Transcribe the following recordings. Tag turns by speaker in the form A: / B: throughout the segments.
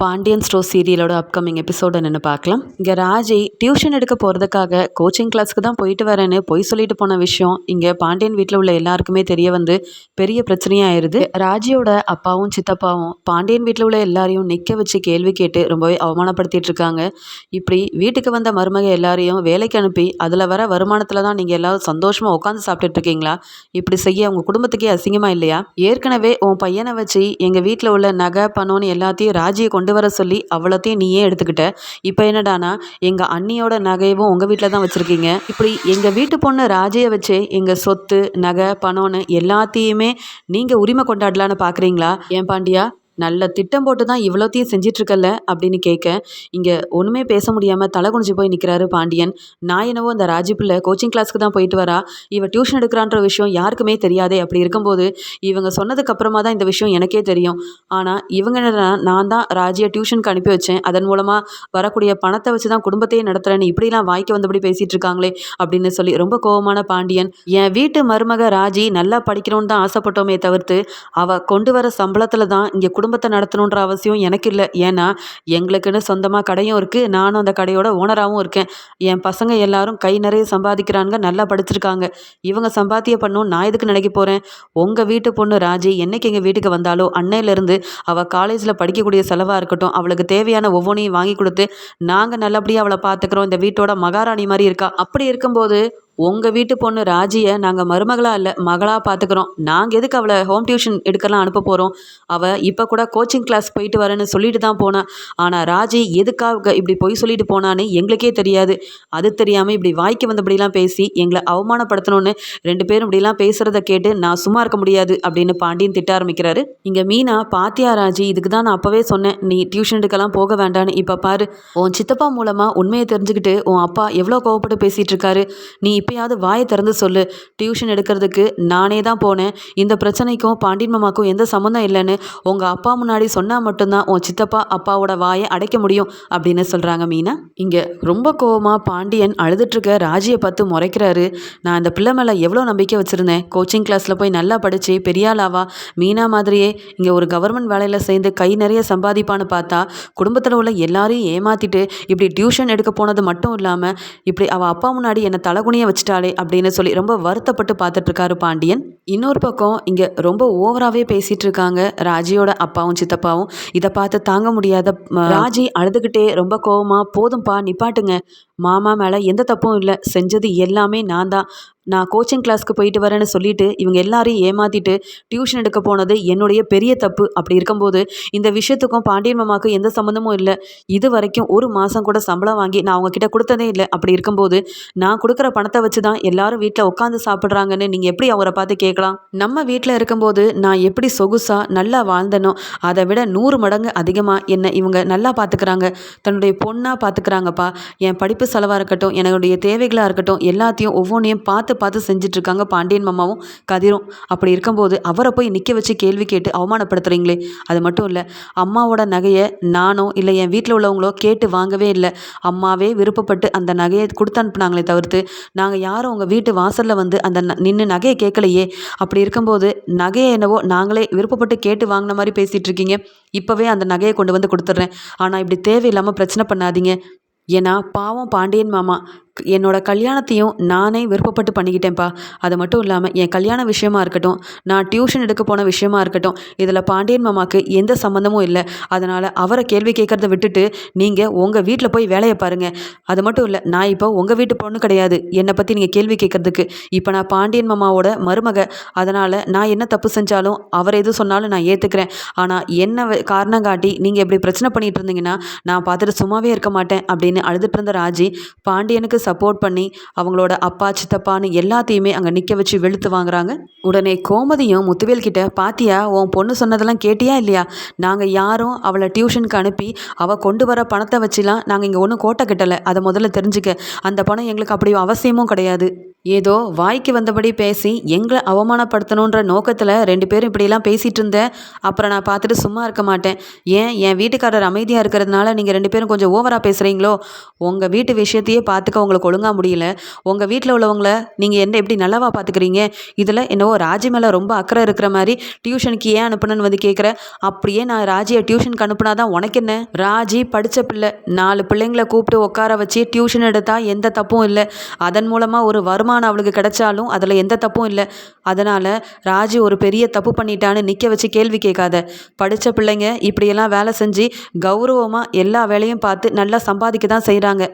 A: Pandian store சீரியலோட upcoming episode என்னென்னு பார்க்கலாம். இங்கே ராஜி டியூஷன் எடுக்க போகிறதுக்காக கோச்சிங் கிளாஸ்க்கு தான் போயிட்டு வரேன்னு பொய் சொல்லிட்டு போன விஷயம் இங்கே பாண்டியன் வீட்டில் உள்ள எல்லாருக்குமே தெரிய வந்து பெரிய பிரச்சனையாயிருது ராஜியோட அப்பாவும் சித்தப்பாவும் பாண்டியன் வீட்டில் உள்ள எல்லாரையும் நிற்க வச்சு கேள்வி கேட்டு ரொம்பவே அவமானப்படுத்திட்டு இருக்காங்க. இப்படி வீட்டுக்கு வந்த மருமக எல்லாரையும் வேலைக்கு அனுப்பி அதில் வர வருமானத்தில் தான் நீங்கள் எல்லாரும் சந்தோஷமாக உட்காந்து சாப்பிட்டுட்டு இருக்கீங்களா? இப்படி செய்ய உங்கள் குடும்பத்துக்கே அசிங்கமாக இல்லையா? ஏற்கனவே உன் பையனை வச்சு எங்கள் வீட்டில் உள்ள நகை பணம்னு எல்லாத்தையும் ராஜியை கொண்டு வர சொல்லி அவ்வளோத்தையும் நீயே எடுத்துக்கிட்ட. இப்போ என்னடானா எங்கள் அண்ணியோட நகையவும் உங்கள் வீட்டில் தான் வச்சுருக்கீங்க. இப்படி எங்கள் வீட்டு பொண்ணு ராஜையை வச்சு எங்கள் சொத்து நகை பணம்னு எல்லாத்தையுமே நீங்கள் உரிமை கொண்டாடலான்னு பார்க்குறீங்களா ஏன் பாண்டியா? நல்ல திட்டம் போட்டு தான் இவ்வளோத்தையும் செஞ்சிட்ருக்கல்ல அப்படின்னு கேட்க இங்கே ஒன்றுமே பேச முடியாமல் தலை குனிஞ்சு போய் நிற்கிறாரு பாண்டியன். நான் என்னவோ அந்த ராஜி பிள்ளை கோச்சிங் கிளாஸ்க்கு தான் போயிட்டு வரா இவ டியூஷன் எடுக்கிறான்ற விஷயம் யாருக்குமே தெரியாதே அப்படி இருக்கும்போது இவங்க சொன்னதுக்கு அப்புறமா தான் இந்த விஷயம் எனக்கே தெரியும். ஆனால் இவங்க நான் தான் ராஜியை டியூஷனுக்கு அனுப்பி வச்சேன் அதன் மூலமாக வரக்கூடிய பணத்தை வச்சு தான் குடும்பத்தையே நடத்துகிறேன்னு இப்படிலாம் வாய்க்கு வந்தபடி பேசிகிட்டு இருக்காங்களே அப்படின்னு சொல்லி ரொம்ப கோவமான பாண்டியன். என் வீட்டு மருமக ராஜி நல்லா படிக்கணும்னு தான் ஆசைப்பட்டோமே தவிர்த்து அவள் கொண்டு வர சம்பளத்தில் தான் இங்கே குடும்பத்தை நடத்தணுன்ற அவசியம் எனக்கு இல்லை. ஏன்னா எங்களுக்குன்னு சொந்தமாக கடையும் இருக்குது நானும் அந்த கடையோட ஓனராகவும் இருக்கேன். என் பசங்க எல்லாரும் கை நிறைய சம்பாதிக்கிறாங்க நல்லா படிச்சிருக்காங்க. இவங்க சம்பாத்திய பண்ணும் நான் எதுக்கு நினைக்க போகிறேன் உங்கள் வீட்டு பொண்ணு ராஜி என்னைக்கு எங்கள் வீட்டுக்கு வந்தாலோ அன்னையிலேருந்து அவள் காலேஜில் படிக்கக்கூடிய செலவாக இருக்கட்டும் அவளுக்கு தேவையான ஒவ்வொன்றையும் வாங்கி கொடுத்து நாங்கள் நல்லபடியாக அவளை பார்த்துக்குறோம் இந்த வீட்டோட மகாராணி மாதிரி இருக்கா? அப்படி இருக்கும்போது உங்கள் வீட்டு பொண்ணு ராஜியை நாங்கள் மருமகளாக இல்லை மகளாக பார்த்துக்குறோம் நாங்கள் எதுக்கு அவளை ஹோம் டியூஷன் எடுக்கலாம் அனுப்ப போகிறோம் அவள் இப்போ கூட கோச்சிங் கிளாஸ் போயிட்டு வரேன்னு சொல்லிட்டு தான் போனான் ஆனால் ராஜி எதுக்காக இப்படி பொய் சொல்லிட்டு போனான்னு எங்களுக்கே தெரியாது. அது தெரியாமல் இப்படி வாய்க்கு வந்தபடிலாம் பேசி எங்களை அவமானப்படுத்தணும்னு ரெண்டு பேரும் இப்படிலாம் பேசுகிறத கேட்டு நான் சும்மா இருக்க முடியாது அப்படின்னு பாண்டியன் திட்ட ஆரம்பிக்கிறாரு. இங்கே மீனா பாத்தியா ராஜி இதுக்கு தான் நான் அப்போவே சொன்னேன். நீ டியூஷன் எடுக்கலாம் போக வேண்டான்னு இப்போ பாரு. உன் சித்தப்பா மூலமாக உண்மையை தெரிஞ்சுக்கிட்டு உன் அப்பா எவ்வளோ கோவப்பட்டு பேசிகிட்டு இருக்காரு. நீ இப்பயாவது வாயை திறந்து சொல்லு. டியூஷன் எடுக்கிறதுக்கு நானே தான் போனேன். இந்த பிரச்சனைக்கும் பாண்டியன் மாமாக்கும் எந்த சம்மந்தம் இல்லைன்னு உங்கள் அப்பா முன்னாடி சொன்னால் மட்டும்தான் உன் சித்தப்பா அப்பாவோட வாயை அடைக்க முடியும் அப்படின்னு சொல்கிறாங்க மீனா. இங்கே ரொம்ப கோவமாக பாண்டியன் அழுதுட்ருக்க ராஜியை பார்த்து முறைக்கிறாரு. நான் இந்த பிள்ளை மேலே எவ்வளோ நம்பிக்கை வச்சுருந்தேன். கோச்சிங் கிளாஸில் போய் நல்லா படித்து பெரியாளாவா மீனா மாதிரியே இங்கே ஒரு கவர்மெண்ட் வேலையில் சேர்ந்து கை நிறைய சம்பாதிப்பான்னு பார்த்தா குடும்பத்தில் உள்ள எல்லாரையும் ஏமாற்றிட்டு இப்படி டியூஷன் எடுக்க போனது மட்டும் இல்லாமல் இப்படி அவள் அப்பா முன்னாடி என்னை தலகுனிய வச்சுட்டாளே அப்படின்னு சொல்லி ரொம்ப வருத்தப்பட்டு பார்த்துட்ருக்காரு பாண்டியன். இன்னொரு பக்கம் இங்கே ரொம்ப ஓவராகவே பேசிகிட்டு இருக்காங்க ராஜியோட அப்பாவும் சித்தப்பாவும். இதை பார்த்து தாங்க முடியாத ராஜி அழுதுகிட்டே ரொம்ப கோவமாக போதும்பா நிப்பாட்டுங்க. மாமா மேலே எந்த தப்பும் இல்லை. செஞ்சது எல்லாமே நான் தான். நான் கோச்சிங் கிளாஸ்க்கு போயிட்டு வரேன்னு சொல்லிட்டு இவங்க எல்லாரையும் ஏமாத்திட்டு டியூஷன் எடுக்க போனது என்னுடைய பெரிய தப்பு. அப்படி இருக்கும்போது இந்த விஷயத்துக்கும் பாண்டியன் மாமாவுக்கு எந்த சம்மந்தமும் இல்லை. இது வரைக்கும் ஒரு மாதம் கூட சம்பளம் வாங்கி நான் அவங்கக்கிட்ட கொடுத்ததே இல்லை. அப்படி இருக்கும்போது நான் கொடுக்குற பணத்தை வச்சு தான் எல்லாரும் வீட்டில் உட்காந்து சாப்பிட்றாங்கன்னு நீங்கள் எப்படி அவரை பார்த்து கேட்கலாம்? நம்ம வீட்டில் இருக்கும்போது நான் எப்படி சொகுசாக நல்லா வாழ்ந்தனோ அதை விட நூறு மடங்கு அதிகமாக என்னை இவங்க நல்லா பார்த்துக்கிறாங்க தன்னுடைய பொண்ணாக பார்த்துக்கிறாங்கப்பா என் படிப்பு செலவாக இருக்கட்டும் என்னுடைய தேவைகளாக இருக்கட்டும் எல்லாத்தையும் ஒவ்வொன்றையும் பார்த்து பார்த்து செஞ்சிட்ருக்காங்க பாண்டியன் மாமாவும் கதிரும். அப்படி இருக்கும்போது அவரை போய் நிற்க வச்சு கேள்வி கேட்டு அவமானப்படுத்துகிறீங்களே அது மட்டும் இல்லை அம்மாவோட நகையை நானோ இல்லை என் வீட்டில் உள்ளவங்களோ கேட்டு வாங்கவே இல்லை. அம்மாவே விருப்பப்பட்டு அந்த நகையை கொடுத்து அனுப்புனாங்களே தவிர்த்து நாங்கள் யாரும் உங்கள் வீட்டு வாசலில் வந்து அந்த நின்று நகையை கேட்கலையே. அப்படி இருக்கும்போது நகையை என்னவோ நாங்களே விருப்பப்பட்டு கேட்டு வாங்கின மாதிரி பேசிகிட்டு இருக்கீங்க இப்போவே அந்த நகையை கொண்டு வந்து கொடுத்துட்றேன். ஆனால் இப்படி தேவையில்லாமல் பிரச்சனை பண்ணாதீங்க. ஏன்னா பாவம் பாண்டியன் மாமா. என்னோட கல்யாணத்தையும் நானே விருப்பப்பட்டு பண்ணிக்கிட்டேன்ப்பா. அது மட்டும் இல்லாமல் என் கல்யாண விஷயமா இருக்கட்டும் நான் டியூஷன் எடுக்க போன விஷயமா இருக்கட்டும் இதில் பாண்டியன் மாமாவுக்கு எந்த சம்மந்தமும் இல்லை. அதனால் அவரை கேள்வி கேட்குறத விட்டுட்டு நீங்கள் உங்கள் வீட்டில் போய் வேலையை பாருங்கள் அது மட்டும் இல்லை நான் இப்போ உங்கள் வீட்டு பொண்ணு கிடையாது. என்னை பற்றி நீங்கள் கேள்வி கேட்குறதுக்கு. இப்போ நான் பாண்டியன் மாமாவோட மருமக. அதனால் நான் என்ன தப்பு செஞ்சாலும் அவர் எது சொன்னாலும் நான் ஏற்றுக்கிறேன் ஆனால் என்ன காரணம் காட்டி நீங்கள் இப்படி பிரச்சனை பண்ணிகிட்டு இருந்தீங்கன்னா நான் பார்த்துட்டு சும்மாவே இருக்க மாட்டேன் அப்படின்னு அழுதுட்டு இருந்த ராஜி பாண்டியனுக்கு சப்போர்ட் பண்ணி அவங்களோட அப்பா சித்தப்பான்னு எல்லாத்தையுமே அங்கே நிற்க வச்சு வெளுத்து வாங்குறாங்க. உடனே கோமதியும் முத்துவேல் கிட்ட பாத்தியா உன் பொண்ணு சொன்னதெல்லாம் கேட்டியா இல்லையா? நாங்கள் யாரும் அவளை டியூஷனுக்கு அனுப்பி அவள் கொண்டு வர பணத்தை வச்சுலாம் நாங்கள் இங்கே ஒன்றும் கோட்டை கட்டலை. அதை முதல்ல தெரிஞ்சுக்க. அந்த பணம் எங்களுக்கு அப்படி அவசியமும் கிடையாது. ஏதோ வாய்க்கு வந்தபடி பேசி எங்களை அவமானப்படுத்தணுன்ற நோக்கத்தில் ரெண்டு பேரும் இப்படியெல்லாம் பேசிகிட்டு இருந்தேன் அப்புறம் நான் பார்த்துட்டு சும்மா இருக்க மாட்டேன். ஏன்? என் வீட்டுக்காரர் அமைதியாக இருக்கிறதுனால நீங்கள் ரெண்டு பேரும் கொஞ்சம் ஓவராக பேசுகிறீங்களோ உங்கள் வீட்டு விஷயத்தையே பார்த்துக்க உங்களுக்கு உங்களுக்கு ஒழுங்காக முடியல. உங்கள் வீட்டில் உள்ளவங்கள நீங்கள் என்ன எப்படி நல்லாவா பார்த்துக்கிறீங்க இதில் என்னவோ ராஜி மேலே ரொம்ப அக்கறை இருக்கிற மாதிரி டியூஷனுக்கு ஏன் அனுப்புனேன்னு வந்து கேட்குற அப்படியே நான் ராஜியை டியூஷனுக்கு அனுப்புனா தான் உனக்கு என்ன? ராஜி படித்த பிள்ளை. நாலு பிள்ளைங்களை கூப்பிட்டு உட்கார வச்சு டியூஷன் எடுத்தால் எந்த தப்பும் இல்லை. அதன் மூலமாக ஒரு வருமானம் அவளுக்கு கிடைச்சாலும் அதில் எந்த தப்பும் இல்லை. அதனால் ராஜி ஒரு பெரிய தப்பு பண்ணிட்டான்னு நிற்க வச்சு கேள்வி கேட்காத. படித்த பிள்ளைங்க இப்படியெல்லாம் வேலை செஞ்சு கௌரவமாக எல்லா வேலையும் பார்த்து நல்லா சம்பாதிக்க தான் செய்கிறாங்க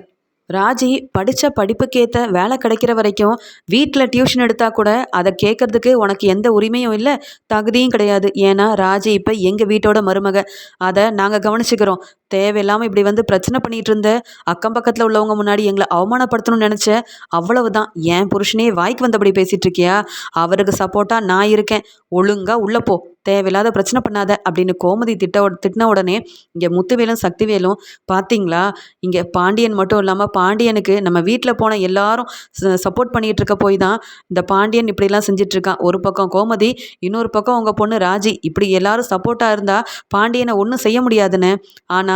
A: ராஜி படித்த படிப்புக்கேற்ற வேலை கிடைக்கிற வரைக்கும் வீட்டில் டியூஷன் எடுத்தால் கூட அதை கேட்கறதுக்கு உனக்கு எந்த உரிமையும் இல்லை தகுதியும் கிடையாது. ஏன்னா ராஜி இப்போ எங்கள் வீட்டோட மருமக. அதை நாங்கள் கவனிச்சுக்கிறோம். தேவையில்லாமல் இப்படி வந்து பிரச்சனை பண்ணிகிட்டு இருந்த அக்கம் பக்கத்தில் உள்ளவங்க முன்னாடி எங்களை அவமானப்படுத்தணும்னு நினச்ச அவ்வளவுதான். என் புருஷனே வாய்க்கு வந்தபடி பேசிகிட்டு இருக்கியா? அவருக்கு சப்போர்ட்டாக நான் இருக்கேன். ஒழுங்காக உள்ளே போ. தேவையில்லாத பிரச்சனை பண்ணாத அப்படின்னு கோமதி திட்ட திட்டின உடனே இங்கே முத்துவேலும் சக்திவேலும் பார்த்தீங்களா இங்கே பாண்டியன் மட்டும் இல்லாமல் பாண்டியனுக்கு நம்ம வீட்டில் போன எல்லாரும் சப்போர்ட் பண்ணிகிட்டு இருக்க போய் தான் இந்த பாண்டியன் இப்படிலாம் செஞ்சிட்ருக்கான் ஒரு பக்கம் கோமதி இன்னொரு பக்கம் உங்கள் பொண்ணு ராஜி. இப்படி எல்லாரும் சப்போர்ட்டாக இருந்தால் பாண்டியனை ஒன்றும் செய்ய முடியாதுன்னு. ஆனால்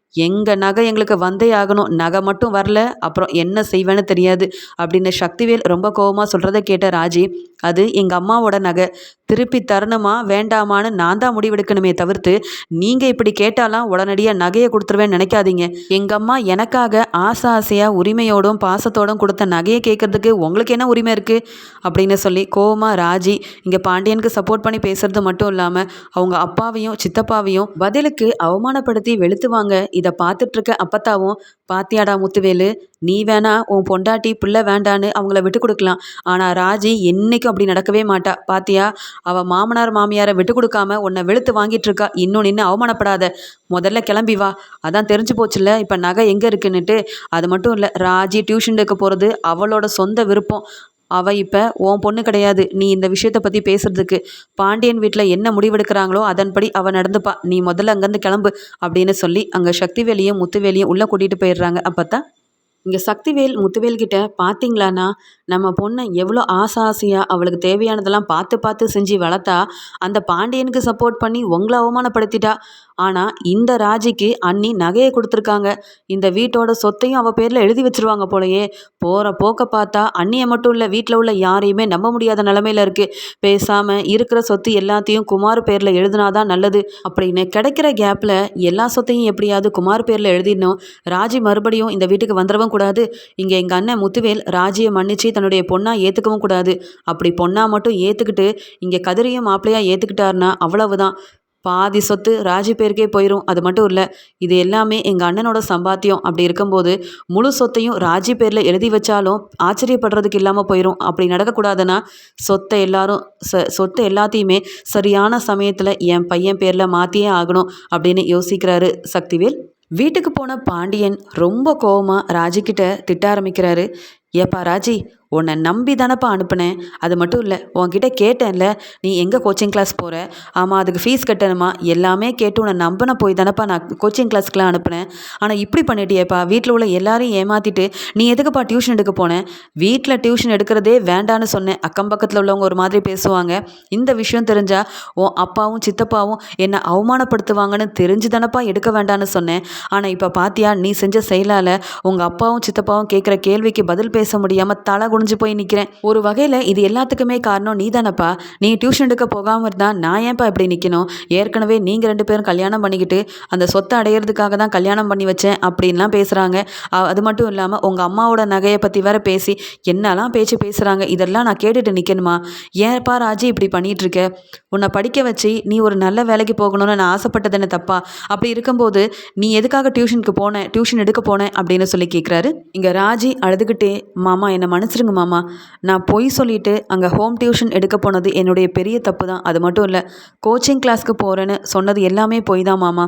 A: எங்கள் நகை எங்களுக்கு வந்தே ஆகணும். நகை மட்டும் வரல அப்புறம் என்ன செய்வேன்னு தெரியாது அப்படின்னு சக்திவேல் ரொம்ப கோபமாக சொல்கிறத கேட்ட ராஜி அது எங்கள் அம்மாவோட நகை. திருப்பி தரணுமா வேண்டாமான்னு நான் தான் முடிவெடுக்கணுமே தவிர்த்து நீங்கள் இப்படி கேட்டாலாம் உடனடியாக நகையை கொடுத்துருவேன்னு நினைக்காதீங்க. எங்கள் அம்மா எனக்காக ஆசை ஆசையாக உரிமையோடும் பாசத்தோடும் கொடுத்த நகையை கேட்குறதுக்கு உங்களுக்கு என்ன உரிமை இருக்குது அப்படின்னு சொல்லி கோவமாக ராஜி இங்கே பாண்டியனுக்கு சப்போர்ட் பண்ணி பேசுறது மட்டும் இல்லாமல் அவங்க அப்பாவையும் சித்தப்பாவையும் பதிலுக்கு அவமானப்படுத்தி வெளுத்துவாங்க. இதை பார்த்துட்ருக்க அப்பத்தாவும் பாத்தியாடா முத்துவேலு நீ வேணா உன் பொண்டாட்டி பிள்ளை வேண்டான்னு அவங்கள விட்டு கொடுக்கலாம். ஆனால் ராஜி என்றைக்கும் அப்படி நடக்கவே மாட்டா. பாத்தியா அவள் மாமனார் மாமியாரை விட்டு கொடுக்காம உன்னை வெளுத்து வாங்கிட்டு இருக்கா இன்னும் நின்று அவமானப்படாத. முதல்ல கிளம்பி வா. அதான் தெரிஞ்சு போச்சுல்ல இப்போ நகை எங்கே இருக்குன்னுட்டு. அது மட்டும் இல்லை ராஜி டியூஷன் எடுக்க போகிறது அவளோட சொந்த விருப்பம். அவள் இப்போ உன் பொண்ணு கிடையாது. நீ இந்த விஷயத்தை பற்றி பேசுகிறதுக்கு பாண்டியன் வீட்டில் என்ன முடிவெடுக்கிறாங்களோ அதன்படி அவள் நடந்துப்பா. நீ முதல்ல அங்கேருந்து கிளம்பு அப்படின்னு சொல்லி அங்கே சக்திவேலியும் முத்துவேலியும் உள்ளே கூட்டிகிட்டு போயிடுறாங்க. அப்போ தான் இங்கே சக்திவேல் முத்துவேல் கிட்ட நம்ம பொண்ணை எவ்வளோ ஆசை ஆசையாக அவளுக்கு தேவையானதெல்லாம் பார்த்து பார்த்து செஞ்சு வளர்த்தா அந்த பாண்டியனுக்கு சப்போர்ட் பண்ணி உங்களை அவமானப்படுத்திட்டா. ஆனால் இந்த ராஜிக்கு அண்ணி நகையை கொடுத்துருக்காங்க. இந்த வீட்டோட சொத்தையும் அவள் பேரில் எழுதி வச்சிருவாங்க போலயே. போகிற போக்க பார்த்தா அண்ணியை மட்டும் இல்லை வீட்டில் உள்ள யாரையுமே நம்ப முடியாத நிலமையில இருக்குது பேசாமல் இருக்கிற சொத்து எல்லாத்தையும் குமார் பேரில் எழுதினாதான் நல்லது. அப்படின்னு கிடைக்கிற கேப்பில் எல்லா சொத்தையும் எப்படியாவது குமார் பேரில் எழுதிடணும். ராஜி மறுபடியும் இந்த வீட்டுக்கு வந்துடவும் கூடாது. இங்கே எங்கள் அண்ணன் முத்துவேல் ராஜியை மன்னிச்சு தன்னுடைய பொண்ணாக ஏற்றுக்கவும் கூடாது. அப்படி பொண்ணாக மட்டும் ஏற்றுக்கிட்டு இங்கே கதிரையும் மாப்பிள்ளையாக ஏற்றுக்கிட்டாருன்னா அவ்வளவுதான். பாதி சொத்து ராஜி பேருக்கே போயிடும் அது மட்டும் இல்லை இது எல்லாமே எங்கள் அண்ணனோட சம்பாத்தியம். அப்படி இருக்கும்போது முழு சொத்தையும் ராஜி பேரில் எழுதி வச்சாலும் ஆச்சரியப்படுறதுக்கு இல்லாமல் போயிடும் அப்படி நடக்கக்கூடாதுன்னா சொத்தை எல்லாரும் ச சொத்தை எல்லாத்தையுமே சரியான சமயத்தில் என் பையன் பேரில் மாற்றியே ஆகணும் அப்படின்னு யோசிக்கிறாரு சக்திவேல். வீட்டுக்கு போன பாண்டியன் ரொம்ப கோவமாக ராஜிக்கிட்ட திட்ட ஆரம்பிக்கிறாரு. ஏப்பா ராஜி உன்னை நம்பி தானப்பா அனுப்புனேன். அது மட்டும் இல்லை உன்கிட்ட கேட்டேன்ல நீ எங்கே கோச்சிங் கிளாஸ் போகிற ஆமாம் அதுக்கு ஃபீஸ் கட்டணுமா? எல்லாமே கேட்டு உன்னை நம்பின போய் தானப்பா நான் கோச்சிங் கிளாஸ்க்குலாம் அனுப்புனேன். ஆனால் இப்படி பண்ணிட்டியேப்பா. வீட்டில் உள்ள எல்லாரையும் ஏமாற்றிட்டு நீ எதுக்குப்பா டியூஷன் எடுக்க போனேன் வீட்டில் டியூஷன் எடுக்கிறதே வேண்டான்னு சொன்னேன். அக்கம் பக்கத்தில் உள்ளவங்க ஒரு மாதிரி பேசுவாங்க. இந்த விஷயம் தெரிஞ்சால் உன் அப்பாவும் சித்தப்பாவும் என்னை அவமானப்படுத்துவாங்கன்னு தெரிஞ்சு தானப்பா எடுக்க வேண்டான்னு சொன்னேன். ஆனால் இப்போ பாத்தியா நீ செஞ்ச செயலால் உங்கள் அப்பாவும் சித்தப்பாவும் கேட்குற கேள்விக்கு பதில் பேச முடியாமல் தலை குனிஞ்சு போய் நிற்கிறேன் ஒரு வகையில் இது எல்லாத்துக்குமே காரணம் நீ தானப்பா நீ டியூஷன் எடுக்க போகாமல் இருந்தால் நான் ஏன்ப்பா இப்படி நிற்கணும் ஏற்கனவே நீங்கள் ரெண்டு பேரும் கல்யாணம் பண்ணிக்கிட்டு அந்த சொத்தை அடையிறதுக்காக தான் கல்யாணம் பண்ணி வச்சேன் அப்படின்லாம் பேசுகிறாங்க அது மட்டும் இல்லாமல் உங்கள் அம்மாவோட நகையை பற்றி வேற பேசி என்னெல்லாம் பேச்சு பேசுகிறாங்க இதெல்லாம் நான் கேட்டுட்டு நிற்கணுமா ஏன்ப்பா ராஜி இப்படி பண்ணிகிட்டு இருக்க உன்னை படிக்க வச்சு நீ ஒரு நல்ல வேலைக்கு போகணும்னு நான் ஆசைப்பட்டது என்ன தப்பா? அப்படி இருக்கும்போது நீ எதுக்காக டியூஷனுக்கு போனேன் டியூஷன் எடுக்க போனேன் அப்படின்னு சொல்லி கேட்குறாரு இங்கே ராஜி அழுதுகிட்டே மாமா என்னை மன்னிச்சிருங்க மாமா. நான் பொய் சொல்லிவிட்டு அங்கே ஹோம் டியூஷன் எடுக்க போனது என்னுடைய பெரிய தப்பு தான். அது மட்டும் இல்லை கோச்சிங் கிளாஸ்க்கு போகிறேன்னு சொன்னது எல்லாமே பொய் தான் மாமா.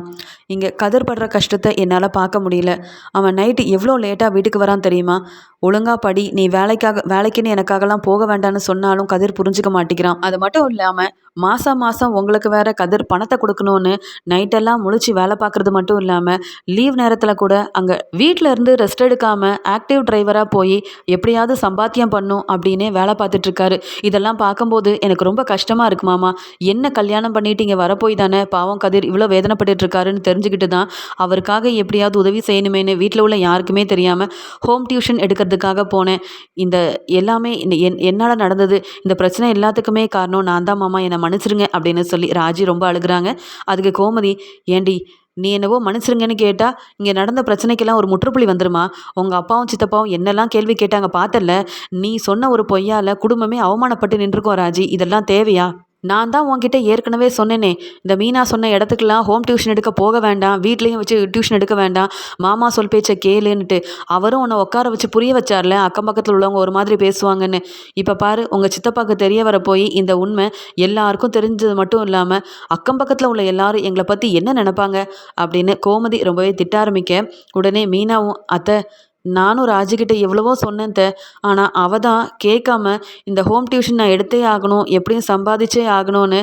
A: இங்கே கதிர்படுற கஷ்டத்தை என்னால் பார்க்க முடியல. அவன் நைட்டு எவ்வளோ லேட்டாக வீட்டுக்கு வரான் தெரியுமா? ஒழுங்காக படி நீ வேலைக்காக வேலைக்குன்னு எனக்காகலாம் போக வேண்டாம்னு சொன்னாலும் கதிர் புரிஞ்சுக்க மாட்டேங்கிறான். அது மட்டும் இல்லாமல் மாதம் மாதம் உங்களுக்கு வேற கதிர் பணத்தை கொடுக்கணும்னு நைட்டெல்லாம் முழிச்சு வேலை பார்க்குறது மட்டும் இல்லாமல் லீவ் நேரத்தில் கூட அங்கே வீட்டில் இருந்து ரெஸ்ட் எடுக்காமல் ஆக்டிவ் டிரைவராக போய் எப்படியாவது சம்பாத்தியம் பண்ணும் அப்படின்னே வேலை பார்த்துட்ருக்காரு இதெல்லாம் பார்க்கும்போது எனக்கு ரொம்ப கஷ்டமாக இருக்கு மாமா. என்ன கல்யாணம் பண்ணிட்டு இங்கே வரப்போய் தானே? பாவம் கதிர் இவ்வளோ வேதனைப்பட்டு இருக்காருன்னு தெரிஞ்சுக்கிட்டு தான் அவருக்காக எப்படியாவது உதவி செய்யணுமேனு வீட்டில் உள்ள யாருக்குமே தெரியாமல் ஹோம் டியூஷன் எடுக்கிறதுக்காக போனேன். இந்த எல்லாமே இந்த என் என்னால் நடந்தது இந்த பிரச்சனை எல்லாத்துக்குமே காரணம் நான் தான் மாமா என்னை மன்னிச்சிருங்க அப்படின்னு சொல்லி ராஜி ரொம்ப அழுகிறாங்க. அதுக்கு கோமதி ஏண்டி நீ என்னவோ மன்னிச்சிருங்கன்னு கேட்டால் இங்கே நடந்த பிரச்சனைக்கெல்லாம் ஒரு முற்றுப்புள்ளி வந்துருமா? உங்கள் அப்பாவும் சித்தப்பாவும் என்னெல்லாம் கேள்வி கேட்டாங்க பார்த்தல நீ சொன்ன ஒரு பொய்யால் குடும்பமே அவமானப்பட்டு நின்றுக்கோ ராஜி இதெல்லாம் தேவையா? நான் தான் உங்ககிட்ட ஏற்கனவே சொன்னேனே. இந்த மீனா சொன்ன இடத்துக்குலாம் ஹோம் டியூஷன் எடுக்க போக வேண்டாம். வீட்லேயும் வச்சு டியூஷன் எடுக்க வேண்டாம். மாமா சொல் பேச்சை கேளுன்னுட்டு அவரும் உன்னை உட்கார வச்சு புரிய வச்சார்ல? அக்கம் பக்கத்தில் உள்ளவங்க ஒரு மாதிரி பேசுவாங்கன்னு. இப்போ பாரு உங்கள் சித்தப்பாக்கு தெரிய வர போய் இந்த உண்மை எல்லாருக்கும் தெரிஞ்சது மட்டும் இல்லாமல் அக்கம் பக்கத்தில் உள்ள எல்லாரும் எங்களை பற்றி என்ன நினைப்பாங்க? அப்படின்னு கோமதி ரொம்பவே திட்ட ஆரம்பிக்க உடனே மீனாவும் அத்தை நானும் ராஜிக்கிட்ட எவ்வளவோ சொன்னேன் த ஆனால் அவள் தான் கேட்காம இந்த ஹோம் டியூஷன் நான் எடுத்தே ஆகணும் எப்படியும் சம்பாதிச்சே ஆகணும்னு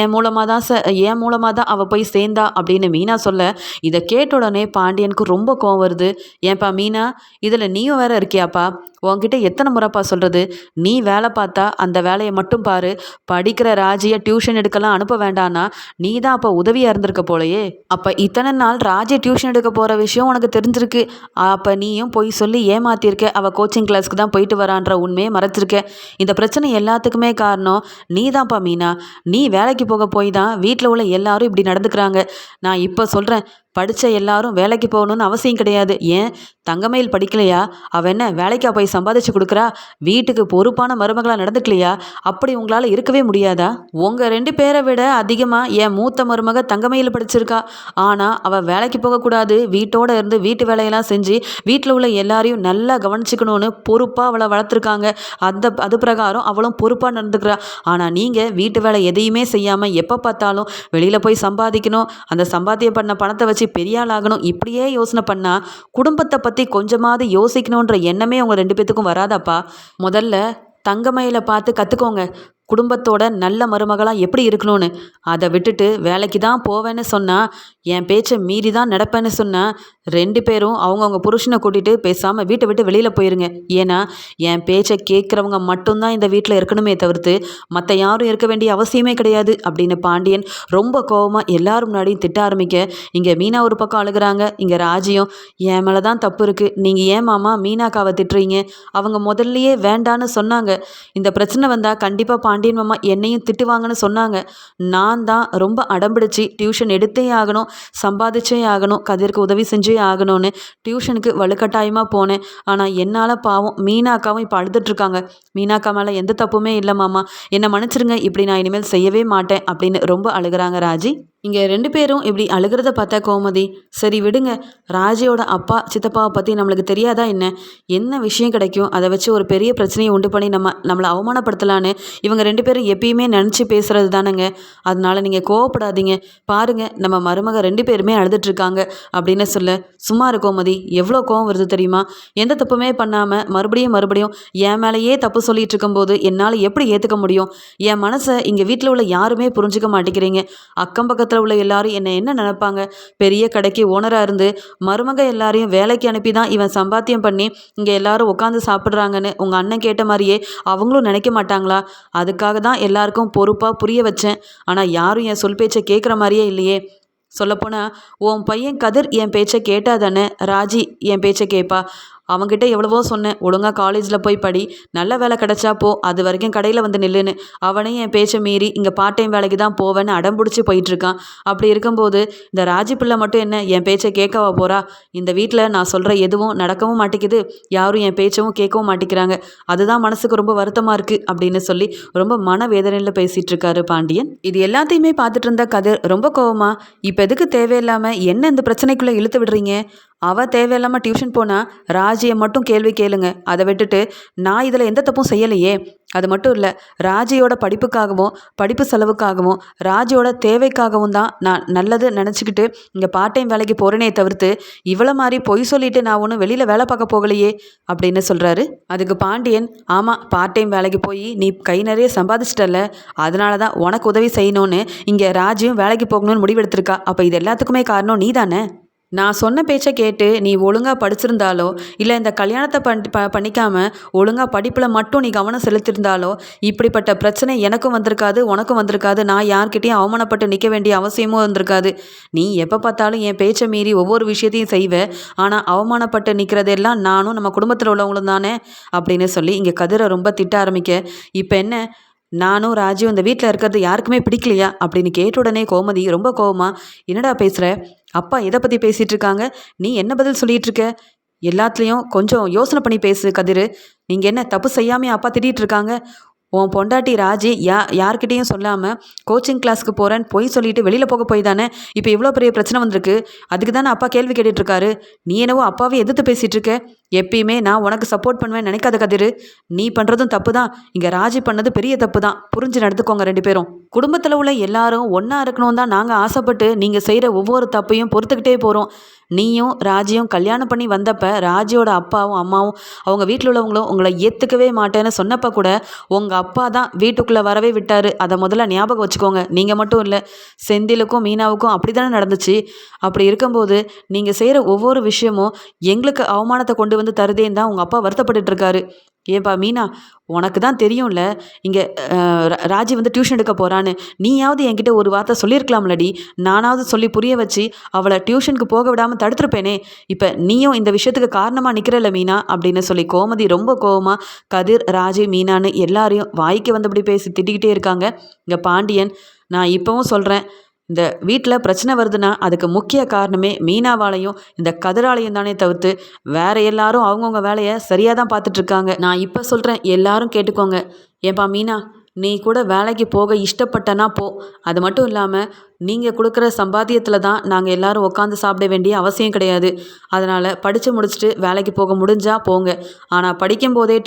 A: என் மூலமாக தான் ச என் மூலமாக தான் அவள் போய் சேர்ந்தா அப்படின்னு மீனா சொல்ல இதை கேட்ட உடனே பாண்டியனுக்கு ரொம்ப கோவம் வருது. ஏன்பா மீனா இதில் நீயும் வேற இருக்கியாப்பா? உன்கிட்ட எத்தனை முறைப்பா சொல்கிறது நீ வேலை பார்த்தா அந்த வேலையை மட்டும் பாரு. படிக்கிற ராஜியை டியூஷன் எடுக்கலாம் அனுப்ப வேண்டான்னா நீ தான் அப்போ உதவியாக இருந்திருக்க போலையே. அப்போ இத்தனை நாள் ராஜி டியூஷன் எடுக்க போகிற விஷயம் உனக்கு தெரிஞ்சிருக்கு. அப்போ நீயும் போய் பொய் சொல்லி ஏமாத்திருக்க. அவள் கோச்சிங் கிளாஸ்க்கு தான் போயிட்டு வரான்ற உண்மையை மறைச்சிருக்க இந்த பிரச்சனை எல்லாத்துக்குமே காரணம் நீ தான்ப்பா மீனா. நீ வேலைக்கு போக போய் தான் வீட்டில் உள்ள எல்லாரும் இப்படி நடந்துக்கிறாங்க. நான் இப்போ சொல்கிறேன் படித்த எல்லாரும் வேலைக்கு போகணுன்னு அவசியம் கிடையாது. ஏன்? தங்கமயில் படிக்கலையா? அவள் என்ன வேலைக்கா போய் சம்பாதிச்சு கொடுக்குறா? வீட்டுக்கு பொறுப்பான மருமகளாக நடந்துக்கலையா? அப்படி உங்களால் இருக்கவே முடியாதா? உங்கள் ரெண்டு பேரை விட அதிகமாக என் மூத்த மருமக தங்கமயில் படிச்சிருக்கா. ஆனால் அவள் வேலைக்கு போகக்கூடாது. வீட்டோடு இருந்து வீட்டு வேலையெல்லாம் செஞ்சு வீட்டில் உள்ள எல்லாரையும் நல்லா கவனிச்சுக்கணும்னு பொறுப்பாக அவளை வளர்த்துருக்காங்க. அந்த அது பிரகாரம் அவளும் பொறுப்பாக நடந்துக்கிறா. ஆனால் நீங்கள் வீட்டு வேலை எதையுமே செய்யாமல் எப்போ பார்த்தாலும் வெளியில் போய் சம்பாதிக்கணும். அந்த சம்பாத்தியம் பண்ண பணத்தை வச்சு பெரிய பெரியாளாகணும் இப்படியே யோசனை பண்ணால் குடும்பத்தை பற்றி கொஞ்சமாவது யோசிக்கணுன்ற எண்ணமே உங்கள் ரெண்டு பேத்துக்கும் வராதாப்பா. முதல்ல தங்கமயில பார்த்து கற்றுக்கோங்க குடும்பத்தோட நல்ல மருமகளாக எப்படி இருக்கணும்னு? அதை விட்டுட்டு வேலைக்கு தான் போவேன்னு சொன்னால் என் பேச்சை மீறி தான் நடப்பேன்னு சொன்னால் ரெண்டு பேரும் அவங்கவுங்க புருஷனை கூட்டிகிட்டு பேசாமல் வீட்டை விட்டு வெளியில் போயிருங்க. ஏன்னா என் பேச்சை கேட்குறவங்க மட்டும்தான் இந்த வீட்டில் இருக்கணுமே தவிர்த்து மற்ற யாரும் இருக்க வேண்டிய அவசியமே கிடையாது அப்படின்னு பாண்டியன் ரொம்ப கோபமாக எல்லாரும் முன்னாடியும் திட்ட ஆரம்பிக்க இங்கே மீனா ஒரு பக்கம் அழுகிறாங்க இங்கே ராஜியும் என் மேலே தான் தப்பு இருக்குது நீங்கள் ஏன் மாமா மீனாக்காவை திட்டுறீங்க? அவங்க முதல்லையே வேண்டான்னு சொன்னாங்க. இந்த பிரச்சனை வந்தால் கண்டிப்பாக பாண்டியன் மாமா என்னையும் திட்டுவாங்கன்னு சொன்னாங்க. நான் தான் ரொம்ப அடம்பிடிச்சு டியூஷன் எடுத்தே ஆகணும் சம்பாதிச்சே ஆகணும் கதிர்க்கு உதவி செஞ்சே ஆகணும்னு டியூஷனுக்கு வலுக்கட்டாயமாக போனேன். ஆனால் என்னால் பாவம் மீனாக்காவும் இப்போ அழுதுட்ருக்காங்க. மீனாக்கா மேலே எந்த தப்புமே இல்லை மாமா. என்னை மன்னிச்சிருங்க இப்படி நான் இனிமேல் செய்யவே மாட்டேன் அப்படின்னு ரொம்ப அழுகிறாங்க ராஜி. இங்கே ரெண்டு பேரும் இப்படி அழுகிறத பார்த்தா கோமதி சரி விடுங்க ராஜியோட அப்பா சித்தப்பாவை பற்றி நம்மளுக்கு தெரியாதா என்ன? என்ன விஷயம் கிடைக்கும்? அதை வச்சு ஒரு பெரிய பிரச்சனையை உண்டு பண்ணி நம்ம நம்மளை அவமானப்படுத்தலான்னு இவங்க ரெண்டு பேரும் எப்பயுமே நினச்சி பேசுகிறது தானேங்க. அதனால நீங்கள் கோவப்படாதீங்க. பாருங்கள் நம்ம மருமக ரெண்டு பேருமே அழுதுட்ருக்காங்க அப்படின்னு சொல்ல சும்மா கோமதி எவ்வளோ கோவம் வருது தெரியுமா? எந்த தப்புமே பண்ணாமல் மறுபடியும் மறுபடியும் என் மேலேயே தப்பு சொல்லிட்டு இருக்கும்போது என்னால் எப்படி ஏற்றுக்க முடியும்? என் மனசை இங்கே வீட்டில் உள்ள யாருமே புரிஞ்சுக்க மாட்டேங்கிறீங்க. அக்கம் பக்கம் குடும்பத்தில் உள்ள எல்லாரும் என்னை என்ன நினைப்பாங்க? பெரிய கடைக்கு ஓனராக இருந்து மருமக எல்லாரையும் வேலைக்கு அனுப்பி தான் இவன் சம்பாத்தியம் பண்ணி இங்கே எல்லாரும் உட்காந்து சாப்பிட்றாங்கன்னு உங்கள் அண்ணன் கேட்ட மாதிரியே அவங்களும் நினைக்க மாட்டாங்களா? அதுக்காக தான் எல்லாருக்கும் பொறுப்பாக புரிய வச்சேன். ஆனால் யாரும் என் சொல் பேச்சை கேட்குற மாதிரியே இல்லையே. சொல்லப்போனால் உன் பையன் கதிர் என் பேச்சை கேட்டாதானே ராஜி என் பேச்சை கேட்பா அவங்ககிட்ட எவ்வளவோ சொன்னேன். ஒழுங்காக காலேஜில் போய் படி. நல்ல வேலை கிடச்சா போ. அது வரைக்கும் கடையில் வந்து நில்லுன்னு. அவனே என் பேச்சை மீறி இங்கே பார்ட் டைம் வேலைக்கு தான் போவேன்னு அடம்பிடிச்சி போயிட்டுருக்கான் அப்படி இருக்கும்போது இந்த ராஜி பிள்ளை மட்டும் என்ன என் பேச்சை கேட்கவா போகிறா இந்த வீட்டில் நான் சொல்கிற எதுவும் நடக்கவும் மாட்டேங்குது. யாரும் என் பேச்சவும் கேட்கவும் மாட்டேங்கிறாங்க. அதுதான் மனசுக்கு ரொம்ப வருத்தமாக இருக்குது அப்படின்னு சொல்லி ரொம்ப மன வேதனையில் பேசிகிட்டு இருக்காரு பாண்டியன். இது எல்லாத்தையுமே பார்த்துட்டு இருந்த கதிர் ரொம்ப கோவமா இப்போ எதுக்கு தேவையில்லாமல் என்ன இந்த பிரச்சனைக்குள்ளே இழுத்து விடுறீங்க? அவள் தேவையில்லாமல் டியூஷன் போனால் ராஜியை மட்டும் கேள்வி கேளுங்க. அதை விட்டுட்டு நான் இதில் எந்த தப்பும் செய்யலையே. அது மட்டும் இல்லை ராஜியோட படிப்புக்காகவும் படிப்பு செலவுக்காகவும் ராஜியோட தேவைக்காகவும் தான் நான் நல்லது நினச்சிக்கிட்டு இங்கே பார்ட் டைம் வேலைக்கு போகிறேனே தவிர்த்து இவ்வளோ மாதிரி பொய் சொல்லிட்டு நான் ஒன்றும் வெளியில் வேலை பார்க்க போகலையே அப்படின்னு சொல்கிறாரு அதுக்கு பாண்டியன் ஆமாம் பார்ட் டைம் வேலைக்கு போய் நீ கை நிறைய சம்பாதிச்சிட்டல அதனால தான் உனக்கு உதவி செய்யணும்னு இங்கே ராஜியும் வேலைக்கு போகணும்னு முடிவெடுத்திருக்கா. அப்போ இது எல்லாத்துக்குமே காரணம் நீ தானே நான் சொன்ன பேச்சை கேட்டு நீ ஒழுங்காக படிச்சிருந்தாலோ இல்லை இந்த கல்யாணத்தை பண் ப பண்ணிக்காம ஒழுங்காக படிப்பில் மட்டும் நீ கவனம் செலுத்திருந்தாலோ இப்படிப்பட்ட பிரச்சனை எனக்கும் வந்திருக்காது உனக்கும் வந்திருக்காது நான் யார்கிட்டையும் அவமானப்பட்டு நிற்க வேண்டிய அவசியமும் வந்திருக்காது. நீ எப்போ பார்த்தாலும் என் பேச்சை மீறி ஒவ்வொரு விஷயத்தையும் செய்வ ஆனால் அவமானப்பட்டு நிற்கிறதெல்லாம் நானும் நம்ம குடும்பத்தில் உள்ளவங்களும் தானே அப்படின்னு சொல்லி இங்கே கதிரை ரொம்ப திட்ட ஆரம்பிக்க. இப்போ என்ன? நானும் ராஜீவ் இந்த வீட்டில் இருக்கிறது யாருக்குமே பிடிக்கலையா? அப்படின்னு கேட்ட உடனே கோமதி ரொம்ப கோவமா என்னடா பேசுகிற அப்பா எதை பற்றி பேசிகிட்டு இருக்காங்க நீ என்ன பதில் சொல்லிகிட்டு இருக்க எல்லாத்துலேயும் கொஞ்சம் யோசனை பண்ணி பேசு கதிர். நீங்கள் என்ன தப்பு செய்யாமே அப்பா திட்டிகிட்டு இருக்காங்க உன் பொண்டாட்டி ராஜி யா யார்கிட்டேயும் சொல்லாமல் கோச்சிங் கிளாஸ்க்கு போகிறேன்னு பொய் சொல்லிட்டு வெளியில் போக போய் தானே இப்போ இவ்வளோ பெரிய பிரச்சனை வந்திருக்கு. அதுக்கு தானே அப்பா கேள்வி கேட்டுட்ருக்காரு நீ என்னவோ அப்பாவே எதிர்த்து பேசிகிட்டு இருக்க எப்பயுமே நான் உனக்கு சப்போர்ட் பண்ணுவேன் நினைக்காத கதிர். நீ பண்ணுறதும் தப்பு தான் இங்கே ராஜி பண்ணது பெரிய தப்பு தான் புரிஞ்சு நடந்துக்கோங்க ரெண்டு பேரும். குடும்பத்தில் உள்ள எல்லாரும் ஒன்றா இருக்கணும் தான் நாங்கள் ஆசைப்பட்டு நீங்கள் செய்கிற ஒவ்வொரு தப்பையும் பொறுத்துக்கிட்டே போகிறோம் நீயும் ராஜியும் கல்யாணம் பண்ணி வந்தப்ப ராஜியோட அப்பாவும் அம்மாவும் அவங்க வீட்டில் உள்ளவங்களும் உங்களை ஏற்றுக்கவே மாட்டேன்னு சொன்னப்போ கூட உங்கள் அப்பா தான் வீட்டுக்குள்ளே வரவே விட்டார். அதை முதல்ல ஞாபகம் வச்சுக்கோங்க. நீங்கள் மட்டும் இல்லை செந்திலுக்கும் மீனாவுக்கும் அப்படி தானே நடந்துச்சு. அப்படி இருக்கும்போது நீங்கள் செய்கிற ஒவ்வொரு விஷயமும் எங்களுக்கு அவமானத்தை கொண்டு வந்து தருதேன்னு தான் உங்கள் அப்பா வருத்தப்பட்டுட்டு இருக்காரு ஏன்பா மீனா உனக்கு தான் தெரியும்ல இங்கே ராஜி வந்து டியூஷன் எடுக்க போகிறான்னு நீயாவது என்கிட்ட ஒரு வார்த்தை சொல்லியிருக்கலாம்லடி. நானாவது சொல்லி புரிய வச்சு அவளை டியூஷனுக்கு போக விடாமல் தடுத்துருப்பேனே. இப்போ நீயும் இந்த விஷயத்துக்கு காரணமாக நிற்கிறல்ல மீனா அப்படின்னு சொல்லி கோமதி ரொம்ப கோவமாக கதிர் ராஜி மீனான்னு எல்லாரையும் வாய்க்கு வந்தபடி பேசி திட்டிக்கிட்டே இருக்காங்க. இங்கே பாண்டியன் நான் இப்போவும் சொல்கிறேன் இந்த வீட்டில் பிரச்சனை வருதுன்னா அதுக்கு முக்கிய காரணமே மீனாவாலையும் இந்த கதிராலையும் தானே தவிர்த்து வேற எல்லாரும் அவங்கவுங்க வேலையை சரியாக தான் பார்த்துட்ருக்காங்க நான் இப்போ சொல்கிறேன் எல்லாரும் கேட்டுக்கோங்க. ஏன்பா மீனா நீ கூட வேலைக்கு போக இஷ்டப்பட்டனா போ. அது மட்டும் இல்லாமல் நீங்கள் கொடுக்குற சம்பாத்தியத்தில் தான் நாங்கள் எல்லோரும் உட்காந்து சாப்பிட வேண்டிய அவசியம் கிடையாது. அதனால் படித்து முடிச்சுட்டு வேலைக்கு போக முடிஞ்சால் போங்க. ஆனால் படிக்கும் போதே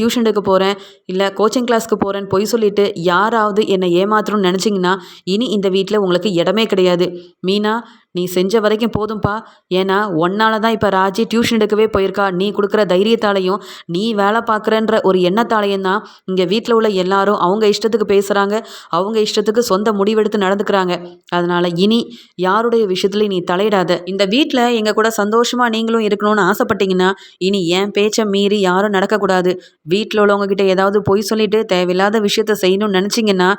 A: போகிறேன் இல்லை கோச்சிங் கிளாஸ்க்கு போகிறேன்னு பொய் சொல்லிவிட்டு யாராவது என்னை ஏமாத்தணும்னு நினச்சிங்கன்னா இனி இந்த வீட்டில் உங்களுக்கு இடமே கிடையாது. மீனா நீ செஞ்ச வரைக்கும் போதும்ப்பா ஏன்னா ஒன்னால தான் இப்போ ராஜி டியூஷன் எடுக்கவே போயிருக்கா. நீ கொடுக்குற தைரியத்தாலையும் நீ வேலை பார்க்குறன்ற ஒரு எண்ணத்தாலையும் தான் இங்கே வீட்டில் உள்ள எல்லாரும் அவங்க இஷ்டத்துக்கு பேசுகிறாங்க அவங்க இஷ்டத்துக்கு சொந்த முடிவெடுத்து நடந்துக்கிறாங்க. அதனால் அதனால் இனி யாருடைய விஷயத்துலையும் நீ தலையிடாத. இந்த வீட்டில் எங்கள் கூட சந்தோஷமாக நீங்களும் இருக்கணும்னு ஆசைப்பட்டீங்கன்னா இனி என் பேச்சை மீறி யாரும் நடக்கக்கூடாது. வீட்டில் உள்ளவங்க கிட்ட ஏதாவது பொய் சொல்லிட்டு தேவையில்லாத விஷயத்த செய்யணும்னு நினச்சிங்கன்னா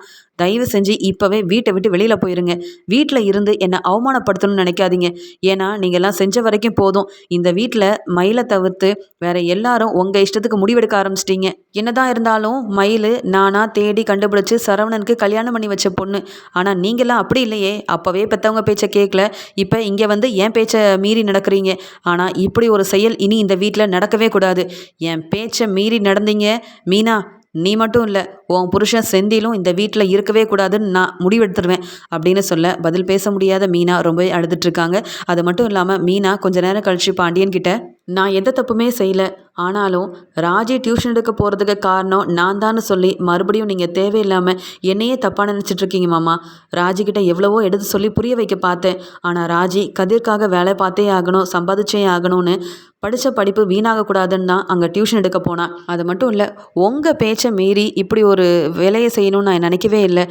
A: தயவு செஞ்சு இப்போவே வீட்டை விட்டு வெளியில் போயிருங்க. வீட்டில் இருந்து என்னை அவமானப்படுத்தணும்னு நினைக்காதீங்க. ஏன்னா நீங்கள்லாம் செஞ்ச வரைக்கும் போதும். இந்த வீட்டில் மயிலை தவிர்த்து வேற எல்லாரும் உங்கள் இஷ்டத்துக்கு முடிவெடுக்க ஆரம்பிச்சிட்டீங்க. என்னதான் இருந்தாலும் மயில் நானாக தேடி கண்டுபிடிச்சி சரவணனுக்கு கல்யாணம் பண்ணி வச்ச பொண்ணு. ஆனால் நீங்களாம் அப்படி இல்லையே. அப்போவே பெற்றவங்க பேச்சை கேட்கல இப்போ இங்கே வந்து என் பேச்சை மீறி நடக்கிறீங்க. ஆனால் இப்படி ஒரு செயல் இனி இந்த வீட்டில் நடக்கவே கூடாது. என் பேச்சை மீறி நடந்தீங்க. மீனா நீ மட்டும் இல்லை. உன் புருஷன் செந்திலும் இந்த வீட்டில் இருக்கவே கூடாதுன்னு நான் முடிவெடுத்துருவேன் அப்படின்னு சொல்ல பதில் பேச முடியாத மீனா ரொம்பவே அழுதுட்ருக்காங்க. அது மட்டும் இல்லாமல் மீனா கொஞ்ச நேரம் கழிச்சு பாண்டியன் கிட்ட நான் எந்த தப்புமே செய்யலை. ஆனாலும் ராஜி டியூஷன் எடுக்க போகிறதுக்கு காரணம் நான் தான் சொல்லி மறுபடியும் நீங்கள் தேவையில்லாமல் என்னையே தப்பாக நினச்சிட்ருக்கீங்க மாமா. ராஜிக்கிட்ட எவ்வளவோ எடுத்து சொல்லி புரிய வைக்க பார்த்தேன். ஆனால் ராஜி கதிர்க்காக வேலை பார்த்தே ஆகணும் சம்பாதிச்சே ஆகணும்னு படித்த படிப்பு வீணாகக்கூடாதுன்னு தான் அங்கே டியூஷன் எடுக்க போனான் அது மட்டும் இல்லை உங்கள் பேச்சை மீறி இப்படி ஒரு ஒரு வேலையை செய்யணும்னு நான் நினைக்கவே இல்லை.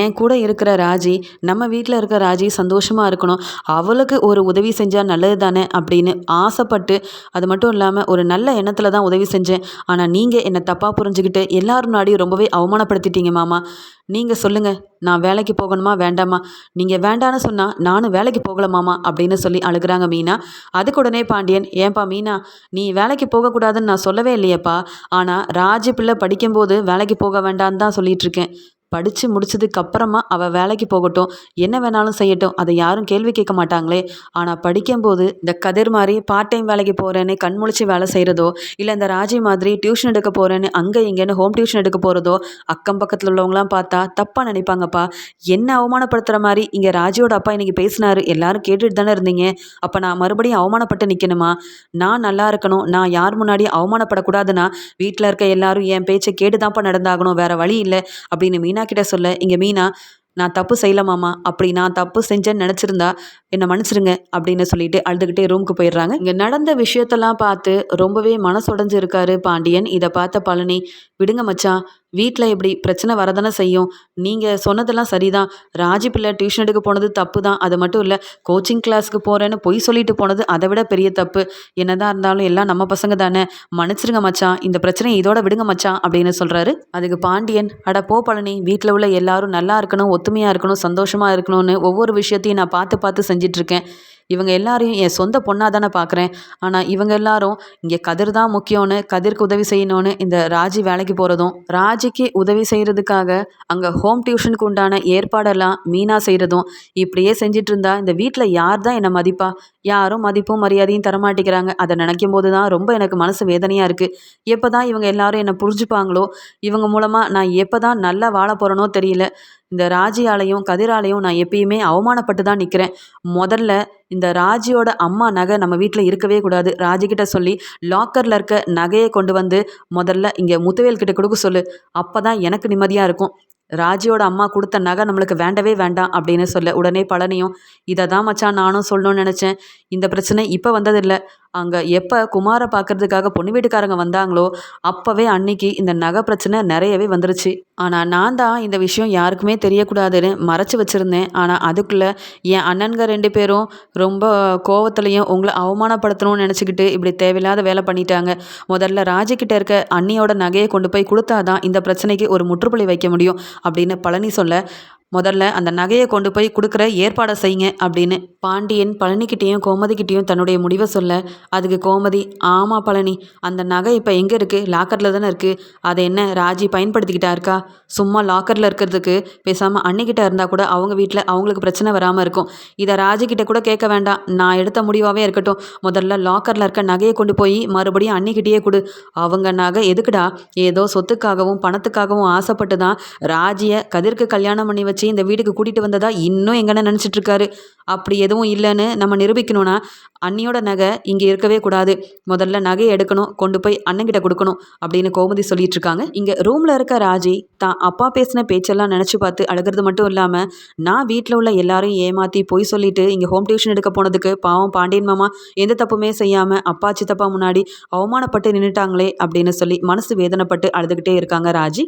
A: என் கூட இருக்கிற ராஜி நம்ம வீட்டில் இருக்கிற ராஜி சந்தோஷமாக இருக்கணும். அவளுக்கு ஒரு உதவி செஞ்சால் நல்லது தானே அப்படின்னு ஆசைப்பட்டு அது மட்டும் இல்லாமல் ஒரு நல்ல எண்ணத்தில் தான் உதவி செஞ்சேன். ஆனால் நீங்கள் என்னை தப்பாக புரிஞ்சுக்கிட்டு எல்லாரும் நாடியும் ரொம்பவே அவமானப்படுத்திட்டீங்க மாமா. நீங்கள் சொல்லுங்கள் நான் வேலைக்கு போகணுமா வேண்டாமா? நீங்கள் வேண்டான்னு சொன்னால் நானும் வேலைக்கு போகலாமாமா அப்படின்னு சொல்லி அழுகிறாங்க மீனா. அதுக்கு உடனே பாண்டியன் ஏன்பா மீனா நீ வேலைக்கு போகக்கூடாதுன்னு நான் சொல்லவே இல்லையப்பா. ஆனால் ராஜி பிள்ளை படிக்கும்போது வேலைக்கு போக வேண்டான்னு தான் சொல்லிகிட்ருக்கேன் படித்து முடிச்சதுக்கப்புறமா அவள் வேலைக்கு போகட்டும். என்ன வேணாலும் செய்யட்டும். அதை யாரும் கேள்வி கேட்க மாட்டாங்களே. ஆனால் படிக்கும்போது இந்த கதிர் மாதிரி பார்ட் டைம் வேலைக்கு போகிறேன்னு கண்முழிச்சு வேலை செய்கிறதோ இல்லை இந்த ராஜி மாதிரி டியூஷன் எடுக்க போகிறேன்னு அங்கே இங்கேன்னு ஹோம் டியூஷன் எடுக்க போகிறதோ அக்கம் பக்கத்தில் உள்ளவங்களாம் பார்த்தா தப்பாக நினைப்பாங்கப்பா. என்ன அவமானப்படுத்துகிற மாதிரி இங்கே ராஜியோட அப்பா இன்றைக்கி பேசினார். எல்லாரும் கேட்டுட்டு தானே இருந்தீங்க. அப்போ நான் மறுபடியும் அவமானப்பட்டு நிற்கணுமா நான் நல்லா இருக்கணும். நான் யார் முன்னாடியும் அவமானப்படக்கூடாதுன்னா வீட்டில் இருக்க எல்லாரும் என் பேச்சை கேட்டு தான்ப்பா நடந்தாகணும். வேறு வழி இல்லை. அப்படின்னு மீனா மீனா கிட்ட சொல்ல இங்கே மீனா நான் தப்பு செய்யல மாமா. அப்படி நான் தப்பு செஞ்சேன்னு நினச்சிருந்தா என்னை மன்னிச்சிருங்க அப்படின்னு சொல்லிட்டு அழுதுகிட்டே ரூமுக்கு போயிடுறாங்க. இங்கே நடந்த விஷயத்தெல்லாம் பார்த்து ரொம்பவே மனசுடைஞ்சு இருக்காரு பாண்டியன். இதை பார்த்த பழனி விடுங்க மச்சான் வீட்டில் இப்படி பிரச்சனை வரதானே செய்யும்? நீங்கள் சொன்னதெல்லாம் சரிதான். ராஜி பிள்ளை டியூஷன் எடுக்க போனது தப்பு தான் அது மட்டும் இல்லை கோச்சிங் கிளாஸுக்கு போகிறேன்னு பொய் சொல்லிட்டு போனது அதை விட பெரிய தப்பு. என்னதான் இருந்தாலும் எல்லாம் நம்ம பசங்க தானே. மன்னிச்சிருங்க மச்சான் இந்த பிரச்சனையை இதோட விடுங்க மச்சான் அப்படின்னு சொல்கிறாரு அதுக்கு பாண்டியன் அட போ பழனி வீட்டில் உள்ள எல்லாரும் நல்லா இருக்கணும் ஒத்துமையாக இருக்கணும் சந்தோஷமாக இருக்கணும்னு ஒவ்வொரு விஷயத்தையும் நான் பார்த்து பார்த்து செஞ்சு செஞ்சிட்ருக்கேன். இவங்க எல்லாரையும் என் சொந்த பொண்ணாக தானே பார்க்குறேன் ஆனால் இவங்க எல்லாரும் இங்கே கதிர் தான் முக்கியம்னு கதிர்க்கு உதவி செய்யணும்னு இந்த ராஜி வேலைக்கு போகிறதும் ராஜிக்கு உதவி செய்கிறதுக்காக அங்கே ஹோம் டியூஷனுக்கு உண்டான ஏற்பாடெல்லாம் மீனா செய்கிறதும் இப்படியே செஞ்சிட்டு இருந்தா இந்த வீட்டில் யார் தான் என்னை மதிப்பா? யாரும் மதிப்பும் மரியாதையும் தரமாட்டேங்கிறாங்க. அதை நினைக்கும் போது தான் ரொம்ப எனக்கு மனசு வேதனையாக இருக்குது எப்போ தான் இவங்க எல்லாரும் என்னை புரிஞ்சுப்பாங்களோ இவங்க மூலமாக நான் எப்போ தான் நல்லா வாழ போகிறேனோ தெரியல. இந்த ராஜியாலையும் கதிராலையும் நான் எப்பயுமே அவமானப்பட்டு தான் நிற்கிறேன் முதல்ல இந்த ராஜியோட அம்மா நகை நம்ம வீட்டில் இருக்கவே கூடாது. ராஜிக்கிட்ட சொல்லி லாக்கரில் இருக்க நகையை கொண்டு வந்து முதல்ல இங்கே முத்துவேல் கிட்ட கொடுக்க சொல்லு. அப்போ தான் எனக்கு நிம்மதியாக இருக்கும். ராஜியோட அம்மா கொடுத்த நகை நம்மளுக்கு வேண்டவே வேண்டாம் அப்படின்னு சொல்ல உடனே பழனியும் இதை தான் மச்சான் நானும் சொல்லணும்னு நினச்சேன். இந்த பிரச்சனை இப்போ வந்ததில்லை. அங்கே எப்போ குமாரை பார்க்கறதுக்காக பொண்ணு வீட்டுக்காரங்க வந்தாங்களோ அப்போவே அன்னைக்கு இந்த நகை பிரச்சனை நிறையவே வந்துருச்சு. ஆனால் நான் தான் இந்த விஷயம் யாருக்குமே தெரியக்கூடாதுன்னு மறைச்சி வச்சுருந்தேன். ஆனால் அதுக்குள்ளே என் அண்ணன்க ரெண்டு பேரும் ரொம்ப கோவத்துலையும் உங்களை அவமானப்படுத்தணும்னு நினச்சிக்கிட்டு இப்படி தேவையில்லாத வேலை பண்ணிட்டாங்க. முதல்ல ராஜிக்கிட்ட இருக்க அண்ணியோட நகையை கொண்டு போய் கொடுத்தா தான் இந்த பிரச்சனைக்கு ஒரு முற்றுப்புள்ளி வைக்க முடியும் அப்படின்னு பழனி சொல்ல முதல்ல அந்த நகையை கொண்டு போய் கொடுக்குற ஏற்பாடை செய்யுங்க அப்படின்னு பாண்டியன் பழனிக்கிட்டேயும் கோமதிக்கிட்டேயும் தன்னுடைய முடிவை சொல்ல அதுக்கு கோமதி ஆமாம் பழனி அந்த நகை இப்போ எங்கே இருக்குது லாக்கரில் தானே இருக்குது அதை என்ன ராஜி பயன்படுத்திக்கிட்டா இருக்கா? சும்மா லாக்கரில் இருக்கிறதுக்கு பேசாமல் அன்னிக்கிட்ட இருந்தால் கூட அவங்க வீட்டில் அவங்களுக்கு பிரச்சனை வராமல் இருக்கும். இதை ராஜிக்கிட்ட கூட கேட்க வேண்டாம். நான் எடுத்த முடிவாகவே இருக்கட்டும். முதல்ல லாக்கரில் இருக்க நகையை கொண்டு போய் மறுபடியும் அன்னிக்கிட்டேயே கொடு. அவங்க நகை எதுக்குடா? ஏதோ சொத்துக்காகவும் பணத்துக்காகவும் ஆசைப்பட்டு தான் ராஜியை கதிர்க்கு கல்யாணம் பண்ணி வச்சு வச்சு இந்த வீட்டுக்கு கூட்டிகிட்டு வந்ததா இன்னும் எங்கன்னா நினச்சிட்ருக்காரு. அப்படி எதுவும் இல்லைன்னு நம்ம நிரூபிக்கணும்னா அண்ணியோட நகை இங்கே இருக்கவே கூடாது. முதல்ல நகையை எடுக்கணும் கொண்டு போய் அண்ணங்கிட்ட கொடுக்கணும் அப்படின்னு கோமதி சொல்லிட்டு இருக்காங்க இங்கே ரூமில் இருக்க ராஜி தான் அப்பா பேசின பேச்செல்லாம் நினச்சி பார்த்து அழுகிறது மட்டும் இல்லாமல் நான் வீட்டில் உள்ள எல்லாரும் ஏமாற்றி போய் சொல்லிட்டு இங்கே ஹோம் டியூஷன் எடுக்க போனதுக்கு பாவம் பாண்டியன் மாமா எந்த தப்புமே செய்யாமல் அப்பா சித்தப்பா முன்னாடி அவமானப்பட்டு நின்றுட்டாங்களே அப்படின்னு சொல்லி மனசு வேதனைப்பட்டு அழுதுகிட்டே இருக்காங்க ராஜி.